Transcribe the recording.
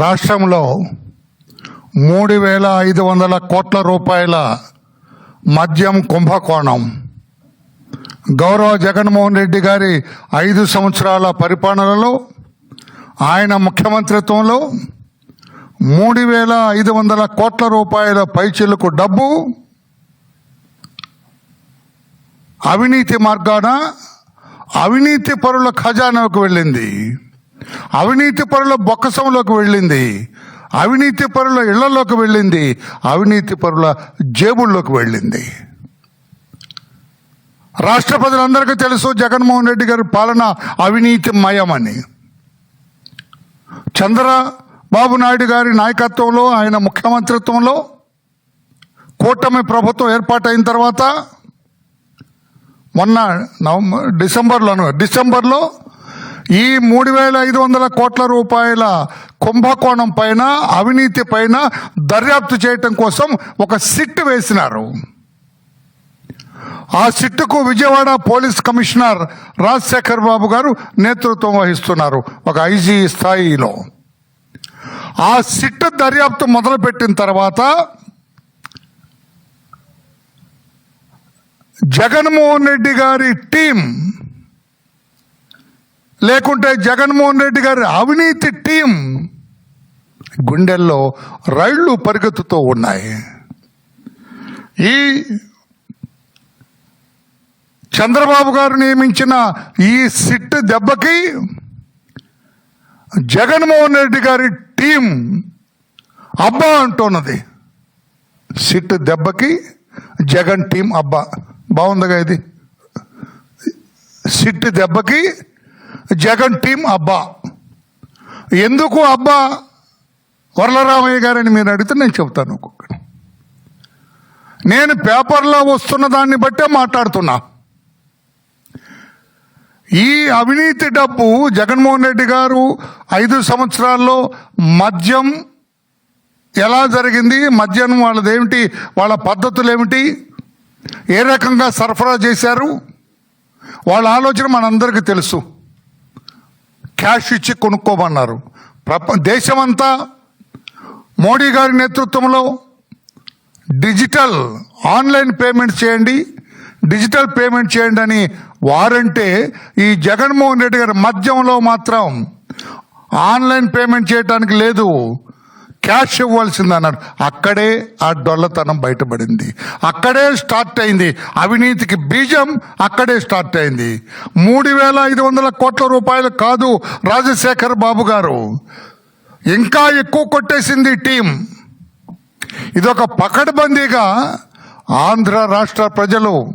రాష్ట్రంలో మూడు వేల ఐదు వందల కోట్ల రూపాయల మద్యం కుంభకోణం. గౌరవ జగన్మోహన్ రెడ్డి గారి ఐదు సంవత్సరాల పరిపాలనలో ఆయన ముఖ్యమంత్రిత్వంలో మూడు వేల ఐదు వందల కోట్ల రూపాయల పైచిలకు డబ్బు అవినీతి మార్గాన అవినీతి పరుల ఖజానాకు వెళ్ళింది. అవినీతి పరుల బొక్కసంలోకి వెళ్ళింది. అవినీతి పరుల ఇళ్ళలోకి వెళ్ళింది. అవినీతి పరుల జేబుల్లోకి వెళ్ళింది. రాష్ట్ర ప్రజలందరికీ తెలుసు జగన్మోహన్ రెడ్డి గారి పాలన అవినీతి మయమని చంద్రబాబు నాయుడు గారి నాయకత్వంలో ఆయన ముఖ్యమంత్రిత్వంలో కూటమి ప్రభుత్వం ఏర్పాటైన తర్వాత మొన్న నవంబర్ డిసెంబర్లోను డిసెంబర్లో ఈ మూడు వేల ఐదు వందల కోట్ల రూపాయల కుంభకోణం పైన అవినీతి పైన దర్యాప్తు చేయటం కోసం ఒక సిట్ వేసినారు. ఆ సిట్టుకు విజయవాడ పోలీస్ కమిషనర్ రాజశేఖర్ బాబు గారు నేతృత్వం వహిస్తున్నారు ఒక ఐజీ స్థాయిలో. ఆ సిట్ దర్యాప్తు మొదలుపెట్టిన తర్వాత జగన్మోహన్ రెడ్డి గారి టీం లేకుంటే జగన్మోహన్ రెడ్డి గారి అవినీతి టీం గుండెల్లో రైళ్ళు పరిగెత్తుతూ ఉన్నాయి. ఈ చంద్రబాబు గారు నియమించిన ఈ సిట్ దెబ్బకి జగన్మోహన్ రెడ్డి గారి టీం అబ్బా అంటున్నది. సిట్ దెబ్బకి జగన్ టీం అబ్బా. బాగుందిగా ఇది. సిట్ దెబ్బకి జగన్ టీం అబ్బా. ఎందుకు అబ్బా? వరలరామయ్య గారని మీరు అడిగితే నేను చెప్తాను ఒక్కొక్కటి. నేను పేపర్లో వస్తున్న దాన్ని బట్టే మాట్లాడుతున్నా. ఈ అవినీతి డబ్బు జగన్మోహన్ రెడ్డి గారు ఐదు సంవత్సరాల్లో మద్యం ఎలా జరిగింది? మద్యం వాళ్ళదేమిటి? వాళ్ళ పద్ధతులు ఏమిటి ఏ రకంగా సరఫరా చేశారు? వాళ్ళ ఆలోచన మనందరికీ తెలుసు. క్యాష్ ఇచ్చి కొనుక్కోమన్నారు. ప్రప దేశమంతా మోడీ గారి నేతృత్వంలో డిజిటల్ ఆన్లైన్ పేమెంట్ చేయండి డిజిటల్ పేమెంట్ చేయండి అని వారంటే ఈ జగన్మోహన్ రెడ్డి గారి మద్యంలో మాత్రం ఆన్లైన్ పేమెంట్ చేయడానికి లేదు. క్యాష్ ఇవ్వాల్సింది అన్నాడు. అక్కడే ఆ డొల్లతనం బయటపడింది. అక్కడే స్టార్ట్ అయింది. అవినీతికి బీజం అక్కడే స్టార్ట్ అయింది. మూడు వేల ఐదు వందల కోట్ల రూపాయలు కాదు రాజశేఖర్ బాబు గారు. ఇంకా ఎక్కువ కొట్టేసింది టీం టీం. ఇదొక పకడ్బందీగా ఆంధ్ర రాష్ట్ర ప్రజలు